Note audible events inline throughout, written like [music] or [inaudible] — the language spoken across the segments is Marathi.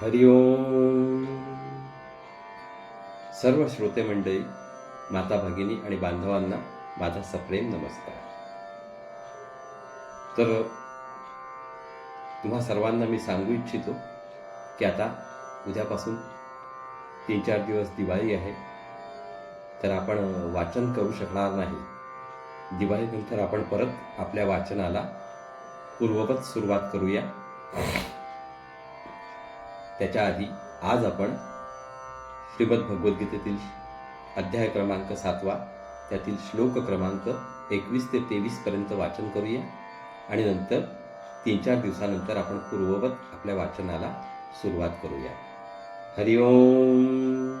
हरिओम सर्व श्रोते मंडळी माता भगिनी आणि बांधवांना माझा सप्रेम नमस्कार. तर तुम्हा सर्वांना मी सांगू इच्छितो की आता उद्यापासून तीन चार दिवस दिवाळी आहे तर आपण वाचन करू शकणार नाही. दिवाळीनंतर आपण परत आपल्या वाचनाला पूर्ववत सुरुवात करूया. त्याच्या आधी आज आपण श्रीमद भगवद्गीतेतील अध्याय क्रमांक सातवा त्यातील श्लोक क्रमांक एकवीस ते तेवीस पर्यंत वाचन करूया. आणि नंतर तीन चार दिवसानंतर आपण पूर्ववत आपल्या वाचनाला सुरुवात करूया. हरिओम.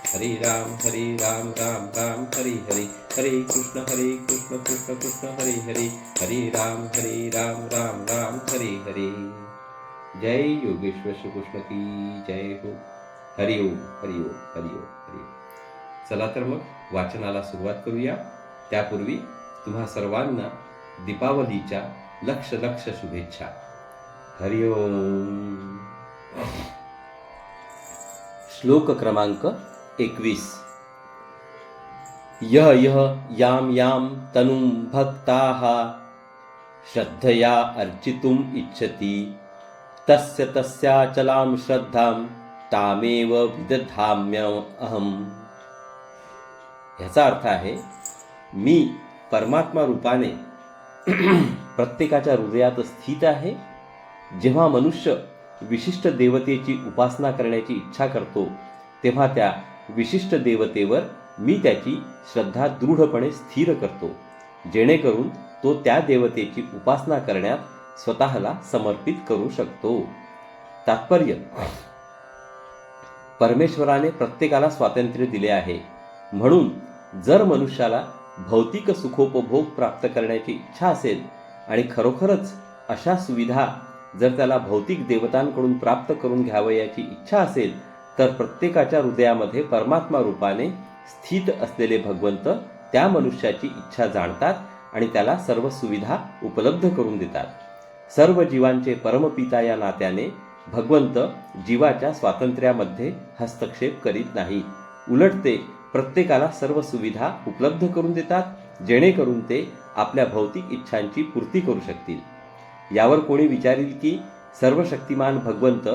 हरे राम हरे राम राम राम हरे हरे. हरे कृष्ण हरे कृष्ण कृष्ण कृष्ण हरे हरे. हरे राम हरे राम राम राम हरे हरे. जय योगेश्वर श्रीकृष्ण की जय हो. हरिओम हरिओम हरिओम हरिओम चला तर मग वाचनाला सुरुवात करूया. त्यापूर्वी तुम्हा सर्वांना दीपावलीच्या लक्ष लक्ष शुभेच्छा. हरिओम श्लोक क्रमांक एकवीस. यह यह याम याम तनुं भक्ताः श्रद्धया अर्चितुम् इच्छति. तस्य तस्याचलां श्रद्धां तामेव विदधाम्य अहम. ह्याचा अर्थ आहे मी परमात्मा रूपाने [clears throat] प्रत्येकाच्या हृदयात स्थित आहे. जेव्हा मनुष्य विशिष्ट देवतेची उपासना करण्याची इच्छा करतो तेव्हा त्या विशिष्ट देवतेवर मी त्याची श्रद्धा दृढपणे स्थिर करतो जेणेकरून तो त्या देवतेची उपासना करण्यात स्वतःला समर्पित करू शकतो. तात्पर्य. परमेश्वराने प्रत्येकाला स्वातंत्र्य दिले आहे. म्हणून जर मनुष्याला भौतिक सुखोपभोग प्राप्त करण्याची इच्छा असेल आणि खरोखरच अशा सुविधा जर त्याला भौतिक देवतांकडून प्राप्त करून घ्यावयाची इच्छा असेल तर प्रत्येकाच्या हृदयामध्ये परमात्मा रूपाने स्थित असलेले भगवंत त्या मनुष्याची इच्छा जाणतात आणि त्याला सर्व सुविधा उपलब्ध करून देतात. सर्व जीवांचे परमपिता या नात्याने भगवंत जीवाच्या स्वातंत्र्यामध्ये हस्तक्षेप करीत नाही. उलट ते प्रत्येकाला सर्व सुविधा उपलब्ध करून देतात जेणेकरून ते आपल्या भौतिक इच्छांची पूर्ती करू शकतील. यावर कोणी विचारील की सर्व शक्तिमान भगवंत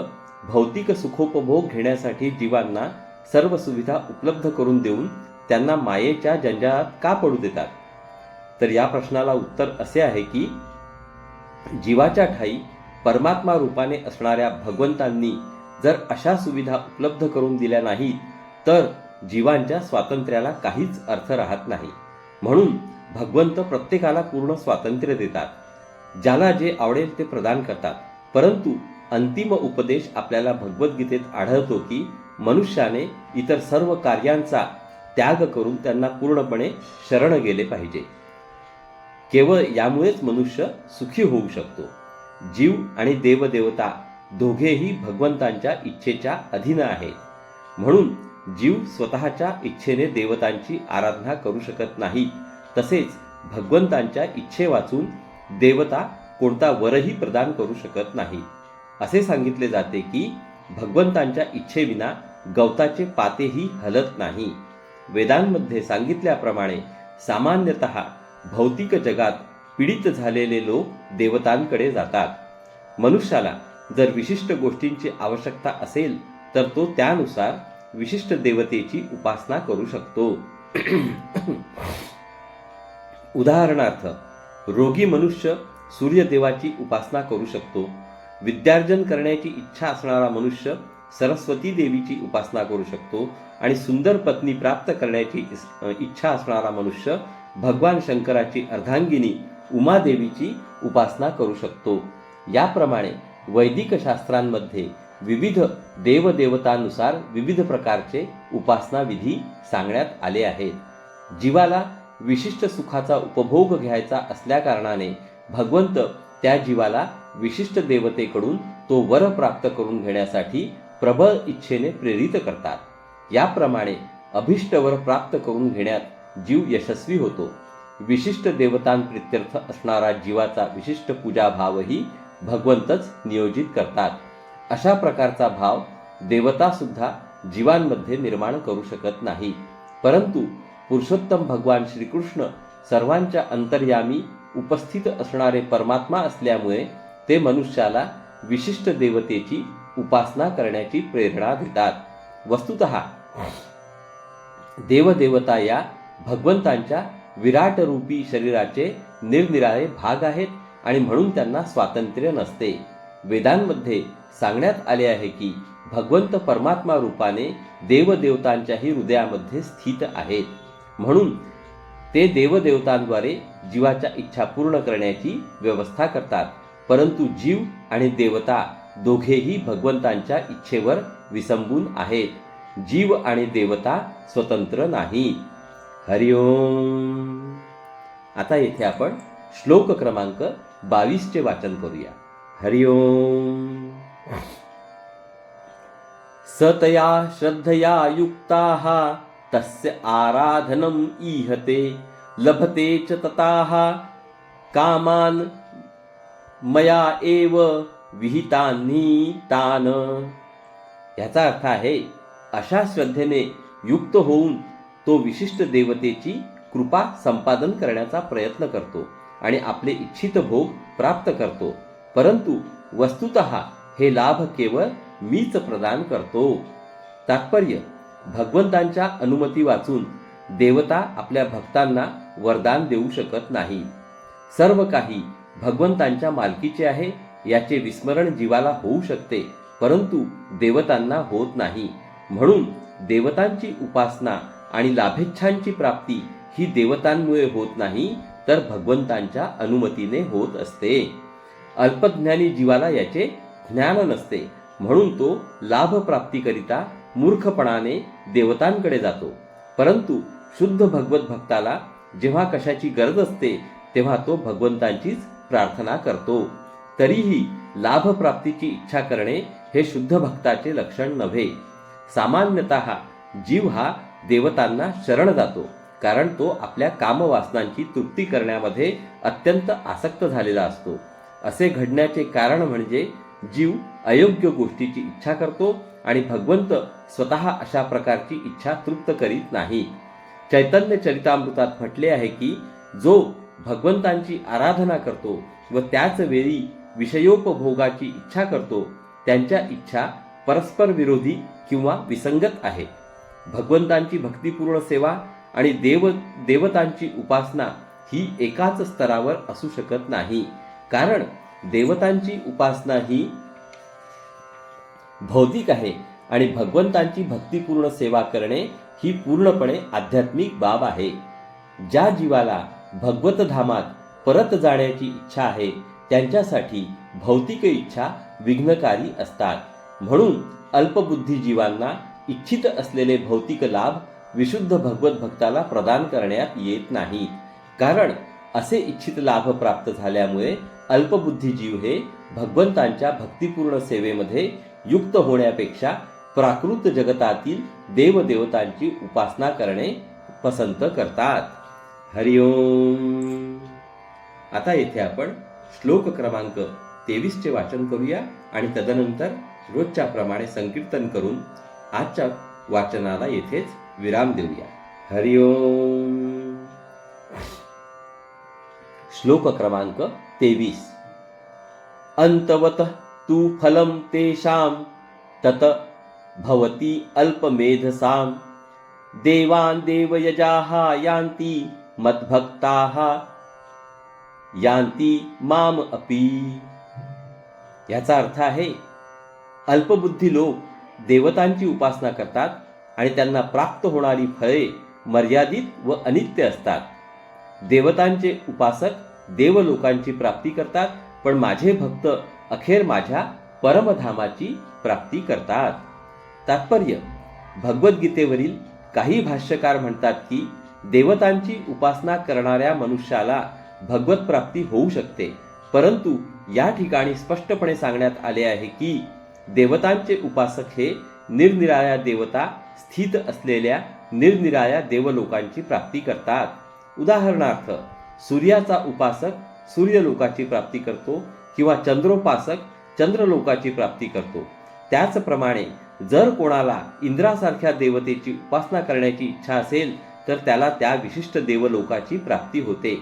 भौतिक सुखोपभोग घेण्यासाठी जीवांना सर्व सुविधा उपलब्ध करून देऊन त्यांना मायेच्या जंजाळात का पडू देतात? तर या प्रश्नाला उत्तर असे आहे की जीवाच्या ठाई परमात्मा रूपाने असणाऱ्या भगवंतांनी जर अशा सुविधा उपलब्ध करून दिल्या नाहीत तर जीवांच्या स्वातंत्र्याला काहीच अर्थ राहत नाही. म्हणून भगवंत प्रत्येकाला पूर्ण स्वातंत्र्य देतात ज्याला जे आवडेल ते प्रदान करतात. परंतु अंतिम उपदेश आपल्याला भगवद्गीतेत आढळतो की मनुष्याने इतर सर्व कार्यांचा त्याग करून त्यांना पूर्णपणे शरण गेले पाहिजे. केवळ यामुळेच मनुष्य सुखी होऊ शकतो. जीव आणि देवदेवता दोघेही भगवंतांच्या इच्छेच्या अधीन आहेत. म्हणून जीव स्वतःच्या इच्छेने देवतांची आराधना करू शकत नाही तसेच भगवंतांच्या इच्छे वाचून देवता कोणता वरही प्रदान करू शकत नाही. असे सांगितले जाते की भगवंतांच्या इच्छेविना गवताचे पातेही हलत नाही. वेदांमध्ये सांगितल्याप्रमाणे सामान्यतः भौतिक जगात पीडित झालेले लोक देवतांकडे जातात. मनुष्याला जर विशिष्ट गोष्टींची आवश्यकता असेल तर तो त्यानुसार विशिष्ट देवतेची उपासना करू शकतो. उदाहरणार्थ रोगी मनुष्य सूर्यदेवाची उपासना करू शकतो. विद्यार्जन करण्याची इच्छा असणारा मनुष्य सरस्वती देवीची उपासना करू शकतो आणि सुंदर पत्नी प्राप्त करण्याची इच्छा असणारा मनुष्य भगवान शंकराची अर्धांगिनी उमादेवीची उपासना करू शकतो. याप्रमाणे वैदिक शास्त्रांमध्ये विविध देवदेवतांनुसार विविध प्रकारचे उपासना विधी सांगण्यात आले आहेत. जीवाला विशिष्ट सुखाचा उपभोग घ्यायचा असल्याकारणाने भगवंत त्या जीवाला विशिष्ट देवतेकडून तो वर प्राप्त करून घेण्यासाठी प्रबळ इच्छेने प्रेरित करतात. याप्रमाणे अभिष्ट वर प्राप्त करून घेण्यात जीव यशस्वी होतो. विशिष्ट देवतांप्रित्यर्थ असणारा जीवाचा विशिष्ट पूजाभावही भगवंतच नियोजित करतात. अशा प्रकारचा भाव देवता सुद्धा जीवांमध्ये निर्माण करू शकत नाही. परंतु पुरुषोत्तम भगवान श्रीकृष्ण सर्वांच्या अंतर्यामी उपस्थित असणारे परमात्मा असल्यामुळे ते मनुष्याला विशिष्ट देवतेची उपासना करण्याची प्रेरणा देतात. वस्तुत देवदेवता या भगवंतांच्या विराट रूपी शरीराचे निरनिराळे भाग आहेत आणि म्हणून त्यांना स्वातंत्र्य नसते. वेदांमध्ये सांगण्यात आले आहे की भगवंत परमात्मा रूपाने देवदेवतांच्याही हृदयामध्ये स्थित आहेत. म्हणून ते देवदेवतांद्वारे जीवाच्या इच्छा पूर्ण करण्याची व्यवस्था करतात. परंतु जीव आणि देवता दोघेही भगवंतांच्या इच्छेवर विसंबून आहेत. जीव आणि देवता स्वतंत्र नाही. हरिओम आता येथे आपण श्लोक क्रमांक बावीसचे वाचन करूया. हरिओम सतया श्रद्धया युक्ताः तस्य आराधनम् ईहते लभते च तताः। कामान् मया एव विहितान्नी तान। याचा अर्थ आहे अशा श्रद्धेने युक्त होऊन तो विशिष्ट देवतेची कृपा संपादन करण्याचा प्रयत्न करतो आणि आपले इच्छित भोग प्राप्त करतो परंतु वस्तुत हे लाभ केवळ मीच प्रदान करतो। तात्पर्य भगवंतांच्या अनुमती वाचून देवता आपल्या भक्तांना वरदान देऊ शकत नाही. सर्व काही भगवंतांच्या मालकीचे आहे याचे विस्मरण जीवाला होऊ शकते परंतु देवतांना होत नाही. म्हणून देवतांची उपासना आणि लाभेच्छांची प्राप्ती ही देवतांमुळे होत नाही तर भगवंतांच्या अनुमतीने होत असते. अल्पज्ञानी जीवाला याचे ज्ञान नसते म्हणून तो लाभप्राप्तीकरिता मूर्खपणाने देवतांकडे जातो. परंतु शुद्ध भगवत भक्ताला जेव्हा कशाची गरज असते तेव्हा तो भगवंतांचीच प्रार्थना करतो. तरीही लाभप्राप्तीची इच्छा करणे हे शुद्ध भक्ताचे लक्षण नव्हे. सामान्यतः जीव हा देवतांना शरण जातो कारण तो आपल्या कामवासनांची तृप्ती करण्यामध्ये अत्यंत आसक्त झालेला असतो. असे घडण्याचे कारण म्हणजे जीव अयोग्य गोष्टीची इच्छा करतो आणि भगवंत स्वतः अशा प्रकारची इच्छा तृप्त करीत नाही. चैतन्य चरितामृतात म्हटले आहे की जो भगवंतांची आराधना करतो व त्याच वेळी विषयोपभोगाची इच्छा करतो त्यांच्या इच्छा परस्पर विरोधी किंवा विसंगत आहे. भगवंतांची भक्तिपूर्ण सेवा आणि देव देवतांची उपासना ही एकाच स्तरावर असू शकत नाही. कारण देवतांची उपासना ही भौतिक आहे आणि भगवंतांची भक्तिपूर्ण सेवा करणे ही पूर्णपणे आध्यात्मिक बाब आहे. ज्या जीवाला भगवत धामात परत जाण्याची इच्छा आहे त्यांच्यासाठी भौतिक इच्छा विघ्नकारी असतात. म्हणून अल्पबुद्धी जीवांना इच्छित असलेले भौतिक लाभ विशुद्ध भगवत भक्ताला प्रदान करण्यात येत नाही कारण असे इच्छित लाभ प्राप्त झाल्यामुळे अल्पबुद्धी जीव हे भगवंतांच्या भक्तिपूर्ण सेवेमध्ये युक्त होण्यापेक्षा प्राकृत जगतातील देवदेवतांची उपासना करणे पसंत करतात. हरिओम आता येथे आपण श्लोक क्रमांक तेवीसचे वाचन करूया आणि तदनंतर रोजच्या प्रमाणे संकीर्तन करून आजच्या वाचनाला येथेच विराम देऊया. हरिओम श्लोक क्रमांक तेवीस. अंतवत तू फलं तेषां तत भवति अल्पमेधसां। देवान देवयजाः यान्ति मद्भक्ताः यान्ति माम अपि। याचा अर्थ आहे अल्पबुद्धी लोक देवतांची उपासना करतात आणि त्यांना प्राप्त होणारी फळे मर्यादित व अनित्य असतात. देवतांचे उपासक देवलोकांची प्राप्ती करतात पण माझे भक्त अखेर माझ्या परमधामाची प्राप्ती करतात. तात्पर्य भगवद्गीतेवरील काही भाष्यकार म्हणतात की देवतांची उपासना करणाऱ्या मनुष्याला भगवत प्राप्ती होऊ शकते. परंतु या ठिकाणी स्पष्टपणे सांगण्यात आले आहे की देवतांचे उपासक हे निरनिराळ्या देवता स्थित असलेल्या निरनिराळ्या देवलोकांची प्राप्ती करतात. उदाहरणार्थ सूर्याचा उपासक सूर्यलोकाची प्राप्ती करतो किंवा चंद्रोपासक चंद्रलोकाची प्राप्ती करतो. त्याचप्रमाणे जर कोणाला इंद्रासारख्या देवतेची उपासना करण्याची इच्छा असेल तर त्याला त्या विशिष्ट देवलोकाची प्राप्ती होते.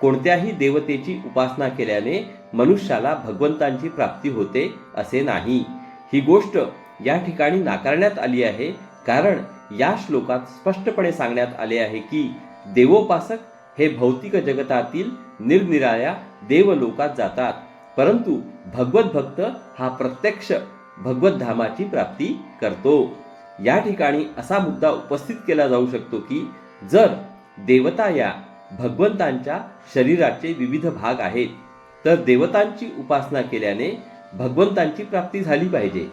कोणत्याही देवतेची उपासना केल्याने मनुष्याला भगवंतांची प्राप्ती होते असे नाही. ही गोष्ट या ठिकाणी नाकारण्यात आली आहे कारण या श्लोकात स्पष्टपणे सांगण्यात आले आहे की देवोपासक हे भौतिक जगतातील निरनिराळ्या देवलोकात जातात. परंतु भगवत भक्त हा प्रत्यक्ष भगवत धामाची प्राप्ती करतो. या ठिकाणी असा मुद्दा उपस्थित केला जाऊ शकतो की जर देवता या भगवंतांच्या शरीराचे विविध भाग आहेत तर देवतांची उपासना केल्याने भगवंतांची प्राप्ती झाली पाहिजे.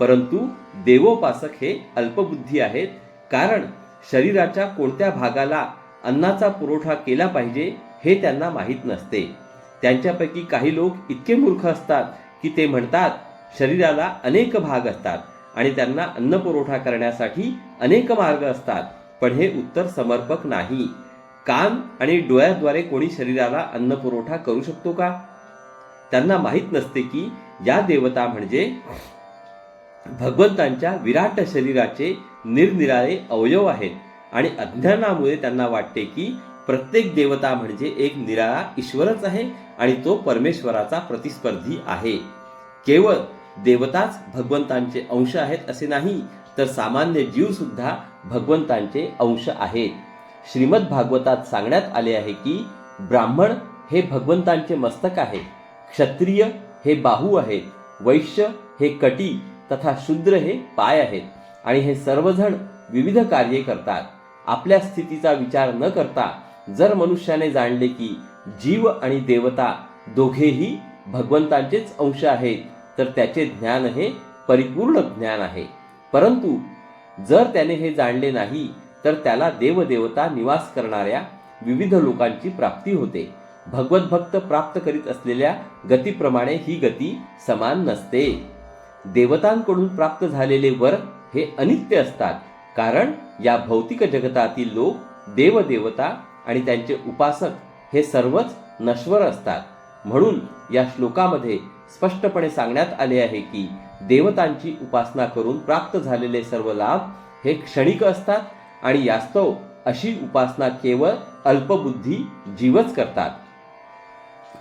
परंतु देवोपासक हे अल्पबुद्धी आहेत कारण शरीराच्या कोणत्या भागाला अन्नाचा पुरवठा केला पाहिजे हे त्यांना माहीत नसते. त्यांच्यापैकी काही लोक इतके मूर्ख असतात की ते म्हणतात शरीराला अनेक भाग असतात आणि त्यांना अन्न पुरवठा करण्यासाठी अनेक मार्ग असतात. पण हे उत्तर समर्पक नाही. कान आणि डोळ्याद्वारे कोणी शरीराला अन्न पुरवठा करू शकतो का? त्यांना माहीत नसते की या देवता म्हणजे भगवंतांच्या विराट शरीराचे निरनिराळे अवयव आहेत. आणि अज्ञानामुळे त्यांना वाटते की प्रत्येक देवता म्हणजे एक निराळा ईश्वरच आहे आणि तो परमेश्वराचा प्रतिस्पर्धी आहे. केवळ देवताच भगवंतांचे अंश आहेत असे नाही तर सामान्य जीव सुद्धा भगवंतांचे अंश आहेत. श्रीमद भागवतात सांगण्यात आले आहे की ब्राह्मण हे भगवंतांचे मस्तक आहे क्षत्रिय हे बाहू आहेत वैश्य हे कटी तथा शूद्र हे पाय आहेत आणि हे सर्वजण विविध कार्ये करतात. आपल्या स्थितीचा विचार न करता जर मनुष्याने जाणले की जीव आणि देवता दोघेही भगवंतांचेच अंश आहेत तर त्याचे ज्ञान हे परिपूर्ण ज्ञान आहे. परंतु जर त्याने हे जाणले नाही तर त्याला देवदेवता निवास करणाऱ्या विविध लोकांची प्राप्ती होते. भगवत भक्त प्राप्त करीत असलेल्या गतीप्रमाणे ही गती समान नसते. देवतांकडून प्राप्त झालेले वर हे अनित्य असतात. कारण या भौतिक जगतातील लोक देवदेवता आणि त्यांचे उपासक हे सर्वच नश्वर असतात. म्हणून या श्लोकामध्ये स्पष्टपणे सांगण्यात आले आहे की देवतांची उपासना करून प्राप्त झालेले सर्व लाभ हे क्षणिक असतात आणि यास्तव अशी उपासना केवळ अल्पबुद्धी जीवच करतात.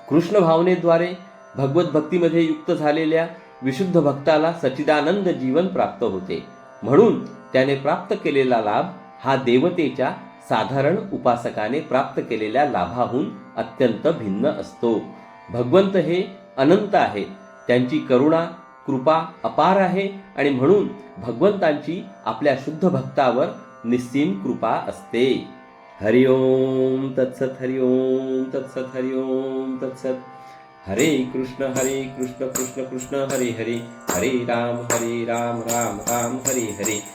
कृष्ण भावनेद्वारे भगवत भक्तीमध्ये युक्त झालेल्या विशुद्ध भक्ताला सच्चिदानंद जीवन प्राप्त होते. म्हणून त्याने प्राप्त केलेला लाभ हा देवतेच्या साधारण उपासकाने प्राप्त केलेल्या लाभाहून अत्यंत भिन्न असतो. भगवंत हे अनंत आहेत त्यांची करुणा कृपा अपार आहे आणि म्हणून भगवंतांची आपल्या शुद्ध भक्तावर निस्सीम कृपा असते. हरिओम तत्सत हरिओम तत्सत हरिओम तत्सत. हरे कृष्ण हरे कृष्ण कृष्ण कृष्ण हरे हरे. हरे राम हरे राम राम राम हरे हरे.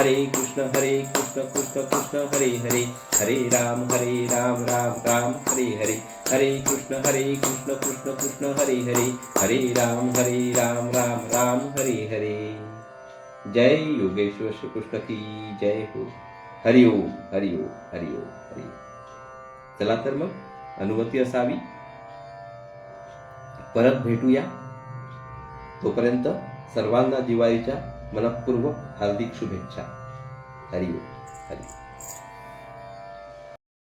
हरे कृष्ण हरे कृष्ण कृष्ण कृष्ण हरे हरे. हरे राम हरे राम राम राम हरे हरे. हरे कृष्ण हरे कृष्ण कृष्ण कृष्ण हरे हरे. हरे राम हरे राम राम राम हरे हरे. जय योगेश्वर श्रीकृष्ण की जय हो. हरिओम हरिओम हरिओम हरिओम चला तर मग अनुमती असावी. परत भेटूया. तोपर्यंत सर्वांना दिवाळीच्या मनपूर्वक हार्दिक शुभेच्छा. हरिओम. हरिओम.